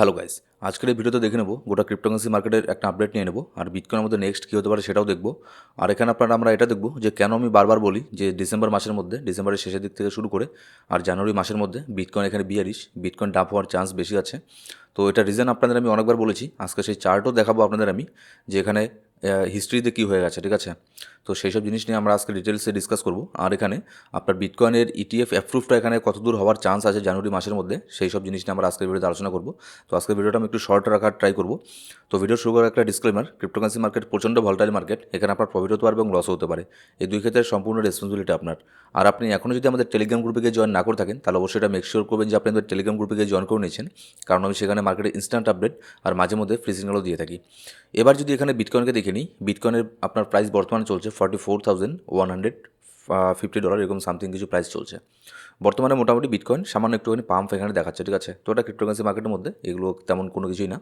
Hello guys আজকের এই ভিডিওতে দেখে নেব গোটা ক্রিপ্টোকারেন্সি মার্কেটের একটা আপডেট নিয়ে নেব, আর বিটকয়েনের মধ্যে নেক্সট কী হতে পারে সেটাও দেখব। আর এখানে আপনারা আমরা এটা দেখব যে কেন আমি বারবার বলি যে ডিসেম্বর মাসের মধ্যে ডিসেম্বরের শেষের দিক থেকে শুরু করে আর জানুয়ারি মাসের মধ্যে বিটকয়েন এখানে বিয়ারিশ বিটকয়েন ডাপ হওয়ার চান্স বেশি আছে। তো এটা রিজন আপনাদের আমি অনেকবার বলেছি, আজকে সেই চার্টও দেখাবো আপনাদের আমি যে এখানে হিস্ট্রিতে কী হয়ে গেছে, ঠিক আছে? তো সেই সব জিনিস নিয়ে আমরা আজকে ডিটেলসে ডিসকাস করব। আর এখানে আপনার বিটকয়েনের ইটিএফ অ্যাপ্রুভটা এখানে কতদূর হওয়ার চান্স আছে জানুয়ারি মাসের মধ্যে, সেই সব জিনিস নিয়ে আমরা আজকের ভিডিওতে আলোচনা করব। তো আজকের ভিডিওটা আমি একটু শর্ট রাখার ট্রাই করব। তো ভিডিও শুরু করার একটা ডিসক্লেমার ক্রিপ্টোকারেন্সি মার্কেট প্রচণ্ড ভলটাইল মার্কেট এখানে আপনার প্রফিট হতে পারে এবং লসও হতে পারে। এই দুই ক্ষেত্রে সম্পূর্ণ রেসপন্সিবিলিটি আপনার। আর আপনি এখনও যদি আমাদের টেলিগ্রাম গ্রুপে গিয়ে জয়েন না করে থাকেন, তাহলে অবশ্যই এটা মেক শিওর করবেন যে আপনি আমাদের টেলিগ্রাম গ্রুপে গিয়ে জয়েন করে নিয়েছেন, কারণ আমি সেখানে মার্কেটে ইনস্ট্যান্ট আপডেট আর মাঝে মধ্যে ফ্রি সিগন্যালও দিয়ে থাকি। এবার যদি এখানে বিটকয়েনকে দেখে নিই বিটকয়েনের আপনার প্রাইস বর্তমানে চলছে forty four thousand one hundred fifty dollar এরকম সামথিং কিছু প্রাইস চলছে। বর্তমানে মোটামুটি বিটকয়েন সামান্য একটুখানি পাম্প এখানে দেখাচ্ছে, ঠিক আছে? তো এটা ক্রিপ্টোকারেন্সি মার্কেটের মধ্যে, এগুলো তেমন কোনো কিছুই না।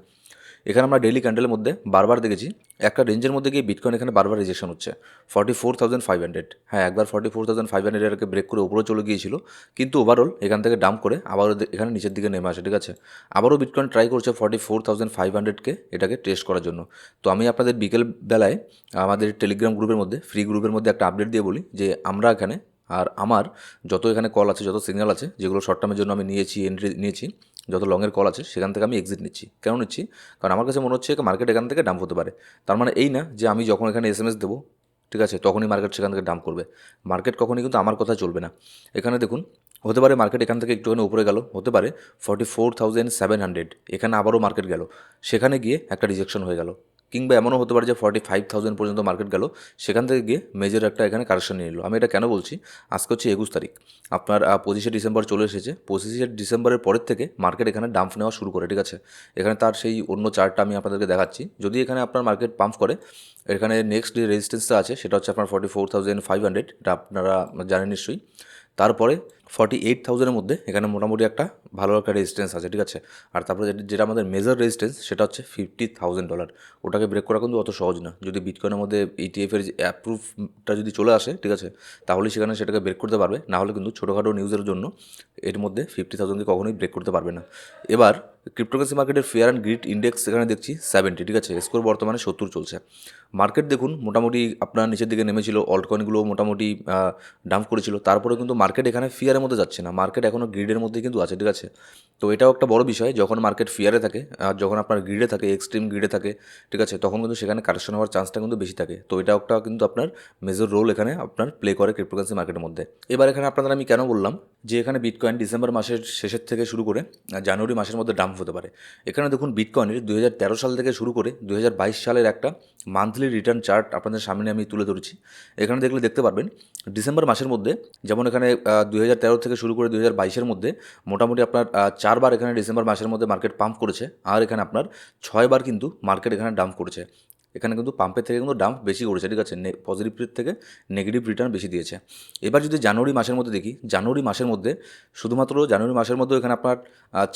এখানে আমরা ডেইলি ক্যান্ডেলের মধ্যে বারবার দেখেছি, একটা রেঞ্জের মধ্যে গিয়ে বিটকয়েন এখানে বারবার রিজেকশন হচ্ছে। Forty four thousand five hundred হ্যাঁ একবার forty four thousand five hundred এটাকে ব্রেক করে উপরে চলে গিয়েছিল, কিন্তু ওভারঅল এখান থেকে ডাম্প করে আবারও এখানে নিচের দিকে নেমে আসে, ঠিক আছে? আবারও বিটকয়েন ট্রাই করছে ফর্টি ফোর থাউজেন্ড ফাইভ হান্ড্রেডকে এটাকে টেস্ট করার জন্য। তো আমি আপনাদের বিকেল বেলায় আমাদের টেলিগ্রাম গ্রুপের মধ্যে ফ্রি গ্রুপের মধ্যে একটা আপডেট দিয়ে বলি যে আমরা এখানে আর আমার যত এখানে কল আছে, যত সিগন্যাল আছে, যেগুলো শর্ট টার্মের জন্য আমি নিয়েছি এন্ট্রি নিয়েছি যত লংয়ের কল আছে, সেখান থেকে আমি এক্সিট নিচ্ছি। কেন নিচ্ছি? কারণ আমার কাছে মনে হচ্ছে মার্কেট এখান থেকে ডাম্প হতে পারে। তার মানে এই না যে আমি যখন এখানে এস এম এস দেবো, ঠিক আছে, তখনই মার্কেট সেখান থেকে ডাম্প করবে। মার্কেট কখনই কিন্তু আমার কথা চলবে না। এখানে দেখুন, হতে পারে মার্কেট এখান থেকে একটুখানি উপরে গেল, হতে পারে forty four thousand seven hundred এখানে আবারও মার্কেট গেল। সেখানে গিয়ে একটা রিজেকশন হয়ে গেল। কিংবা এমনও হতে পারে যে ফর্টি ফাইভ থাউজেন্ড পর্যন্ত মার্কেট গেল, সেখান থেকে গিয়ে মেজর একটা এখানে কারেকশন নিয়ে নিল। আমি এটা কেন বলছি? আজকে হচ্ছে একুশ তারিখ। আপনার পঁচিশে ডিসেম্বর চলে এসেছে। পঁচিশে ডিসেম্বরের পরের থেকে মার্কেট এখানে ডাম্প নেওয়া শুরু করে, ঠিক আছে? এখানে তার সেই অন্য চার্টটা আমি আপনাদেরকে দেখাচ্ছি। যদি এখানে আপনার মার্কেট পাম্প করে, এখানে নেক্সট যে রেজিস্ট্যান্সটা আছে, সেটা হচ্ছে আপনার forty four thousand five hundred এটা আপনারা জানেন নিশ্চয়ই। তারপরে ফর্টি এইট থাউজেন্ডের মধ্যে এখানে মোটামুটি একটা ভালো একটা রেজিস্ট্যান্স আছে, ঠিক আছে? আর তারপরে যেটা- আমাদের মেজর রেজিস্ট্যান্স সেটা হচ্ছে ফিফটি থাউজেন্ড ডলার ওটাকে ব্রেক করা কিন্তু অত সহজ না। যদি বিটকয়েনের মধ্যে ইটিএফের যে অ্যাপ্রুভটা যদি চলে আসে, ঠিক আছে? তাহলে সেখানে সেটাকে ব্রেক করতে পারবে। না হলে কিন্তু ছোটোখাটো নিউজের জন্য এর মধ্যে ফিফটি থাউজেন্ডকে কখনোই ব্রেক করতে পারবে না। এবার ক্রিপ্টোকারেন্সি মার্কেটের ফেয়ার অ্যান্ড গ্রিড ইন্ডেক্স এখানে দেখছি সেভেন্টি ঠিক আছে? স্কোর বর্তমানে সত্তর চলছে। মার্কেট দেখুন, মোটামুটি আপনার নিচের দিকে নেমেছিল অল্ট কয়েনগুলো মোটামুটি ডাম্প করেছিল। তারপরে কিন্তু মার্কেট এখানে ফিয়ারের মধ্যে যাচ্ছে না। মার্কেট এখনও গ্রিডের মধ্যে কিন্তু আছে, ঠিক আছে? তো এটাও একটা বড় বিষয়, যখন মার্কেট ফিয়ারে থাকে, আর যখন আপনার গ্রিডে থাকে এক্সট্রিম গ্রিডে থাকে, ঠিক আছে? তখন কিন্তু সেখানে কারেকশন হওয়ার চান্সটা কিন্তু বেশি থাকে। তো এটাও একটা কিন্তু আপনার মেজর রোল এখানে আপনার প্লে করে ক্রিপ্টোকারেন্সি মার্কেটের মধ্যে। এবার এখানে আপনাদের আমি কেন বললাম যে এখানে বিটকয়েন ডিসেম্বর মাসের শেষের থেকে শুরু করে জানুয়ারি মাসের মধ্যে ডাম্প হতে পারে। এখানে দেখুন বিটকয়েনের দুই হাজার তেরো সাল থেকে শুরু করে দুই হাজার বাইশ সালের একটা মান্থলি রিটার্ন চার্ট আপনাদের সামনে আমি তুলে ধরেছি। এখানে দেখলে দেখতে পারবেন ডিসেম্বর মাসের মধ্যে, যেমন এখানে দুই হাজার তেরো থেকে শুরু করে দুই বাইশের মধ্যে মোটামুটি আপনার চারবার এখানে ডিসেম্বর মাসের মধ্যে মার্কেট পাম্প করেছে, আর এখানে আপনার ছয়বার কিন্তু মার্কেট এখানে ডাম্প করেছে। এখানে কিন্তু পাম্পের থেকে কিন্তু ডাম্প বেশি করেছে, ঠিক আছে? পজিটিভ থেকে নেগেটিভ রিটার্ন বেশি দিয়েছে। এবার যদি জানুয়ারি মাসের মধ্যে দেখি, জানুয়ারি মাসের মধ্যে শুধুমাত্র জানুয়ারি মাসের মধ্যে এখানে আপনার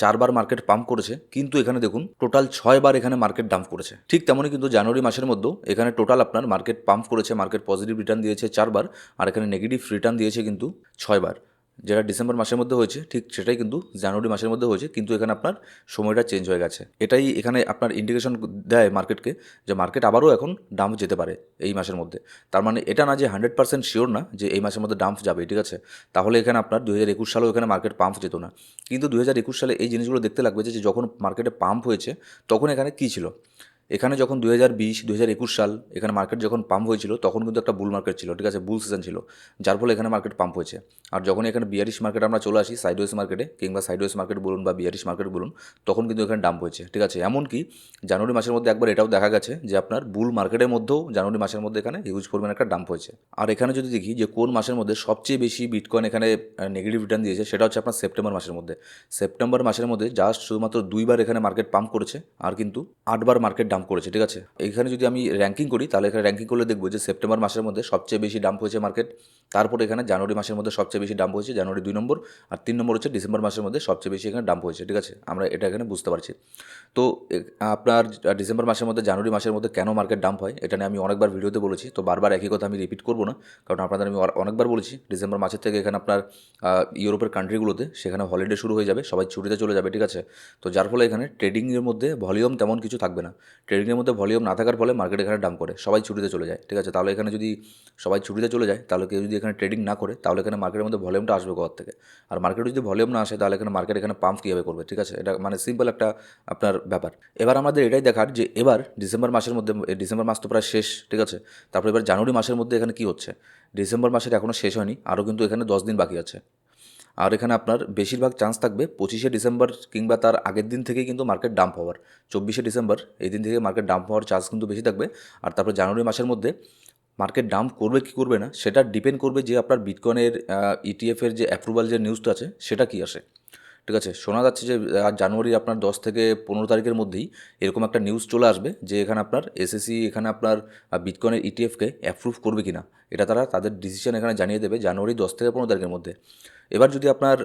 চারবার মার্কেট পাম্প করেছে, কিন্তু এখানে দেখুন টোটাল ছয়বার এখানে মার্কেট ডাম্প করেছে। ঠিক তেমনই কিন্তু জানুয়ারি মাসের মধ্যেও এখানে টোটাল আপনার মার্কেট পাম্প করেছে মার্কেট পজিটিভ রিটার্ন দিয়েছে চারবার, আর এখানে নেগেটিভ রিটার্ন দিয়েছে কিন্তু ছয়বার। যেটা ডিসেম্বর মাসের মধ্যে হয়েছে, ঠিক সেটাই কিন্তু জানুয়ারি মাসের মধ্যে হয়েছে, কিন্তু এখানে আপনার সময়টা চেঞ্জ হয়ে গেছে। এটাই এখানে আপনার ইন্ডিকেশন দেয় মার্কেটকে যে মার্কেট আবারও এখন ডাম্প যেতে পারে এই মাসের মধ্যে। তার মানে এটা না যে হান্ড্রেড পার্সেন্ট শিওর না যে এই মাসের মধ্যে ডাম্প যাবে ঠিক আছে? তাহলে এখানে আপনার দু হাজার একুশ সালেও এখানে মার্কেট পাম্প যেত না। কিন্তু দু হাজার একুশ সালে এই জিনিসগুলো দেখতে লাগবে যে যখন মার্কেটে পাম্প হয়েছে, তখন এখানে কী ছিল? এখানে যখন দু হাজার বিশ দু হাজার একুশ সাল এখানে মার্কেট যখন পাম্প হয়েছিল, তখন কিন্তু একটা বুল মার্কেট ছিল, ঠিক আছে? বুল সিজন ছিল। যার ফলে এখানে মার্কেট পাম্প হয়েছে। আর যখন এখানে বিয়ারিশ মার্কেট আমরা চলে আসি সাইডওয়েজ মার্কেটে কিংবা সাইডওয়েজ মার্কেট বলুন বা বিয়ারিশ মার্কেট বলুন, তখন কিন্তু এখানে ডাম্প হয়েছে, ঠিক আছে? এমনকি জানুয়ারি মাসের মধ্যে একবার এটাও দেখা গেছে যে আপনার বুল মার্কেটের মধ্যেও জানুয়ারি মাসের মধ্যে এখানে হিউজ পরিমাণে একটা ডাম্প হয়েছে। আর এখানে যদি দেখি যে কোন মাসের মধ্যে সবচেয়ে বেশি বিটকয়েন এখানে নেগেটিভ রিটার্ন দিয়েছে, সেটা হচ্ছে আপনার সেপ্টেম্বর মাসের মধ্যে। সেপ্টেম্বর মাসের মধ্যে জাস্ট শুধুমাত্র দুইবার এখানে মার্কেট পাম্প করেছে, আর কিন্তু আটবার মার্কেট ডাম্প করেছে, ঠিক আছে? এখানে যদি আমি র্যাঙ্কিং করি, তাহলে এখানে র্যাঙ্কিং করলে দেখব যে সেপ্টেম্বর মাসের মধ্যে সবচেয়ে বেশি ডাম্প হয়েছে মার্কেট তারপরে এখানে জানুয়ারি মাসের মধ্যে সবচেয়ে বেশি ডাম্প হয়েছে জানুয়ারি দুই নম্বর, আর তিন নম্বর হচ্ছে ডিসেম্বর মাসের মধ্যে সবচেয়ে বেশি এখানে ডাম্প হয়েছে, ঠিক আছে? আমরা এটা এখানে বুঝতে পারছি। তো আপনার ডিসেম্বর মাসের মধ্যে জানুয়ারি মাসের মধ্যে কেন মার্কেট ডাম্প হয়, এটা নিয়ে আমি অনেকবার ভিডিওতে বলেছি, তো বারবার একই কথা আমি রিপিট করব না, কারণ আপনাদের আমি অনেকবার বলেছি ডিসেম্বর মাসের থেকে এখানে আপনার ইউরোপের কান্ট্রিগুলোতে সেখানে হলিডে শুরু হয়ে যাবে, সবাই ছুটিতে চলে যাবে, ঠিক আছে? তো যার ফলে এখানে ট্রেডিংয়ের মধ্যে ভলিউম তেমন কিছু থাকবে না। ট্রেডিংয়ের মধ্যে ভলিউম না থাকার ফলে মার্কেট এখানে ডাম করে, সবাই ছুটিতে চলে যায়, ঠিক আছে? তাহলে এখানে যদি সবাই ছুটিতে চলে যায়, তাহলে কেউ যদি এখানে ট্রেডিং না করে, তাহলে এখানে মার্কেটের মধ্যে ভলিউমটা আসবে কোথার থেকে? আর মার্কেটে যদি ভলিউম না আসে, তাহলে এখানে মার্কেট এখানে পাম্প কীভাবে করবে, ঠিক আছে? এটা মানে সিম্পল একটা আপনার ব্যাপার। এবার আমাদের এটাই দেখার যে এবার ডিসেম্বর মাসের মধ্যে ডিসেম্বর মাস তো প্রায় শেষ, ঠিক আছে? তারপর এবার জানুয়ারি মাসের মধ্যে এখানে কী হচ্ছে? ডিসেম্বর মাসের এখনও শেষ হয়নি, আরও কিন্তু এখানে দশ দিন বাকি আছে। আর এখানে আপনার বেশিরভাগ চান্স থাকবে পঁচিশে ডিসেম্বর কিংবা তার আগের দিন থেকেই কিন্তু মার্কেট ডাম্প হওয়ার। চব্বিশে ডিসেম্বর, এই দিন থেকে মার্কেট ডাম্প হওয়ার চান্স কিন্তু বেশি থাকবে। আর তারপর জানুয়ারি মাসের মধ্যে মার্কেট ডাম্প করবে কি করবে না, সেটা ডিপেন্ড করবে যে আপনার বিটকয়েনের ইটিএফের যে অ্যাপ্রুভাল যে নিউজটা আছে, সেটা কি আসে। ঠিক আছে, শোনা যাচ্ছে যে জানুয়ারি আপনার দশ থেকে পনেরো তারিখের মধ্যেই এরকম একটা নিউজ চলে আসবে যে, এখানে আপনার এসএসসি এখানে আপনার বিটকয়েনের ইটিএফকে অ্যাপ্রুভ করবে কিনা। এটা তারা তাদের ডিসিশন এখানে জানিয়ে দেবে জানুয়ারি দশ থেকে পনেরো তারিখের মধ্যে। এবার যদি আপনার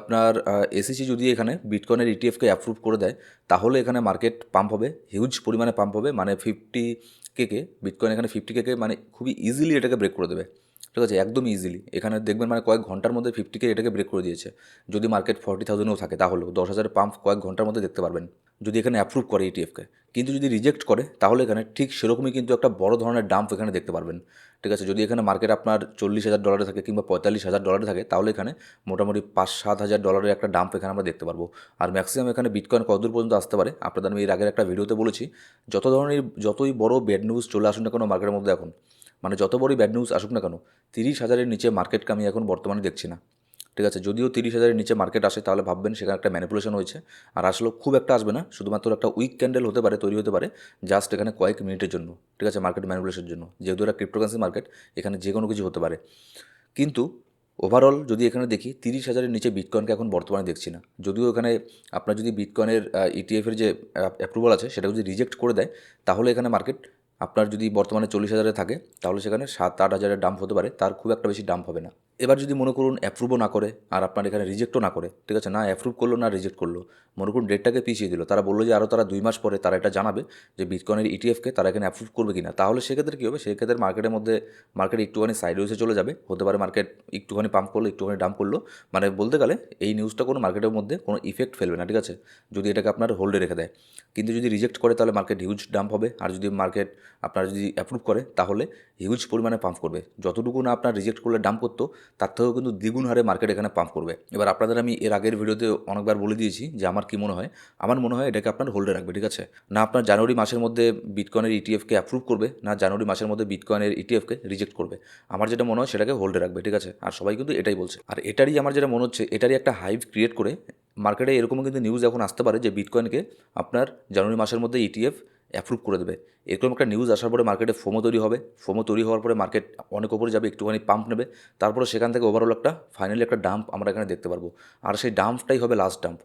আপনার এসিসি যদি এখানে বিটকয়েনের ইটিএফকে অ্যাপ্রুভ করে দেয়, তাহলে এখানে মার্কেট পাম্প হবে হিউজ পরিমাণে পাম্প হবে মানে ফিফটি কেকে বিটকয়েন এখানে ফিফটি কেকে মানে খুবই ইজিলি এটাকে ব্রেক করে দেবে। ঠিক আছে, একদম ইজিলি এখানে দেখবেন মানে কয়েক ঘণ্টার মধ্যে ফিফটি কে এটাকে ব্রেক করে দিয়েছে। যদি মার্কেট ফর্টি থাউজেন্ডও থাকে তাহলেও দশ হাজার পাম্প কয়েক ঘণ্টার মধ্যে দেখতে পারবেন। যদি এখানে অ্যাপ্রুভ করে ইটিএফকে কিন্তু যদি রিজেক্ট করে, তাহলে এখানে ঠিক সেরকমই কিন্তু একটা বড় ধরনের ডাম্প এখানে দেখতে পারবেন। ঠিক আছে, যদি এখানে মার্কেট আপনার চল্লিশ হাজার ডলারে থাকে কিংবা পঁয়তাল্লিশ হাজার ডলারে থাকে, তাহলে এখানে মোটামুটি পাঁচ সাত হাজার ডলারের একটা ডাম্প এখানে আমরা দেখতে পারব। আর ম্যাক্সিমাম এখানে বিটকয়েন কতদূর পর্যন্ত আসতে পারে, আপনাদের আমি এর আগের একটা ভিডিওতে বলেছি। যত ধরনের, যতই বড় ব্যাড নিউজ চলে আসুন না কোনো মার্কেটের মধ্যে এখন মানে যত বড়ই ব্যাড নিউজ আসুক না কেন, তিরিশ হাজারের নিচে মার্কেটকে আমি এখন বর্তমানে দেখছি না। ঠিক আছে? যদিও তিরিশ হাজারের নিচে মার্কেট আসে, তাহলে ভাববেন সেখানে একটা ম্যানিপুলেশন হয়েছে। আর আসলে খুব একটা আসবে না, শুধুমাত্র একটা উইক ক্যান্ডেল হতে পারে, তৈরি হতে পারে জাস্ট এখানে কয়েক মিনিটের জন্য। ঠিক আছে? মার্কেট ম্যানিপুলেশনের জন্য। যেহেতু এটা ক্রিপ্টোকারেন্সি মার্কেট এখানে যে কোনো কিছু হতে পারে। কিন্তু ওভারঅল যদি এখানে দেখি, তিরিশ হাজারের নিচে বিটকয়েনকে এখন বর্তমানে দেখছি না। যদিও এখানে আপনার যদি বিটকয়েনের ইটিএফের যে অ্যাপ্রুভাল আছে সেটা যদি রিজেক্ট করে দেয়, তাহলে এখানে মার্কেট আপনার যদি বর্তমানে চল্লিশ হাজারে থাকে, তাহলে সেখানে সাত আট হাজারের ডাম্প হতে পারে, তার খুব একটা বেশি ডাম্প হবে না। এবার যদি মনে করুন অ্যাপ্রুভও না করে, আর আপনার এখানে রিজেক্টও না করে, ঠিক আছে, না অ্যাপ্রুভ করল, না রিজেক্ট করল, মনে করুন ডেটটাকে পিছিয়ে দিল, তারা বলল যে আরও তারা দুই মাস পরে তারা এটা জানাবে যে বিটকয়েনের ইটিএফকে তারা এখানে অ্যাপ্রুভ করবে কি না তাহলে সেক্ষেত্রে কী হবে? সেক্ষেত্রে মার্কেটের মধ্যে মার্কেট একটুখানি সাইড ওয়েসে চলে যাবে, হতে পারে মার্কেট একটুখানি পাম্প করল, একটুখানি ডাম্প করল মানে বলতে গেলে এই নিউজটা কোনো মার্কেটের মধ্যে কোনো ইফেক্ট ফেলবে না, ঠিক আছে, যদি এটাকে আপনার হোল্ডে রেখে দেয়। কিন্তু যদি রিজেক্ট করে, তাহলে মার্কেট হিউজ ডাম্প হবে, আর যদি মার্কেট আপনার যদি অ্যাপ্রুভ করে, তাহলে হিউজ পরিমাণে পাম্প করবে। যতটুকু না আপনার রিজেক্ট করলে ডাম্প করতো তার থেকেও কিন্তু দ্বিগুণ হারে মার্কেট এখানে পাম্প করবে। এবার আপনাদের আমি এর আগের ভিডিওতে অনেকবার বলে দিয়েছি যে আমার কী মনে হয়। আমার মনে হয় এটাকে আপনার হোল্ডে রাখবে, ঠিক আছে? না আপনার জানুয়ারি মাসের মধ্যে বিটকয়েনের ইটিএফকে অ্যাপ্রুভ করবে, না জানুয়ারি মাসের মধ্যে বিটকয়েনের ইটিএফকে রিজেক্ট করবে। আমার যেটা মনে হয় সেটাকে হোল্ডে রাখবে, ঠিক আছে? আর সবাই কিন্তু এটাই বলছে। আর এটারই আমার যেটা মনে হচ্ছে, এটারই একটা হাইভ ক্রিয়েট করে মার্কেটে এরকমও কিন্তু নিউজ এখন আসতে পারে যে বিটকয়েনকে আপনার জানুয়ারি মাসের মধ্যে ইটিএফ অ্যাপ্রুভ করে দেবে। এরকম একটা নিউজ আসার পরে মার্কেটে ফোমো তৈরি হবে। ফোমো তৈরি হওয়ার পরে মার্কেট অনেক ওপরে যাবে, একটুখানি পাম্প নেবে। তারপরে সেখান থেকে ওভারঅল একটা ফাইনালি একটা ডাম্প আমরা এখানে দেখতে পারব। আর সেই ডাম্পটাই হবে লাস্ট ডাম্প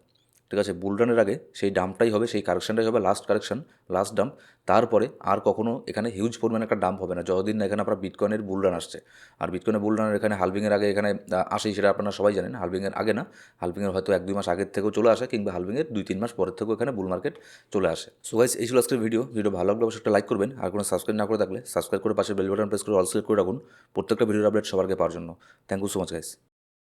ঠিক আছে বুলডানের আগে সেই ডাম্পটাই হবে, সেই কারেকশনটাই হবে লাস্ট কারেকশন লাস্ট ডাম্প তারপরে আর কখনো এখানে হিউজ পরিমাণে একটা ডাম্প হবে না, যতদিন না এখানে আপনার বিটকয়েনের বুলরান আসছে। আর বিটকয়েনের বুলরানের এখানে হালভিংয়ের আগে এখানে আসেই, সেটা আপনারা সবাই জানেন হালভিংয়ের আগে না হালভিংয়ের হয়তো এক দুই মাস আগের থেকেও চলে আসে, কিংবা হালভিংয়ের দুই তিন মাস পরের থেকেও এখানে বুল মার্কেট চলে আসে। সো গাইস এই ছিল আজকের ভিডিও ভিডিও ভালো লাগলে অবশ্যই একটা লাইক করবেন, আর কোনো সাবস্ক্রাইব না করে থাকলে সাবস্ক্রাইব করে পাশে বেল বাটন প্রেস করে অল করে রাখুন, প্রত্যেকটা ভিডিওর আপডেট আগে পাওয়ার জন্য। Thank you so much guys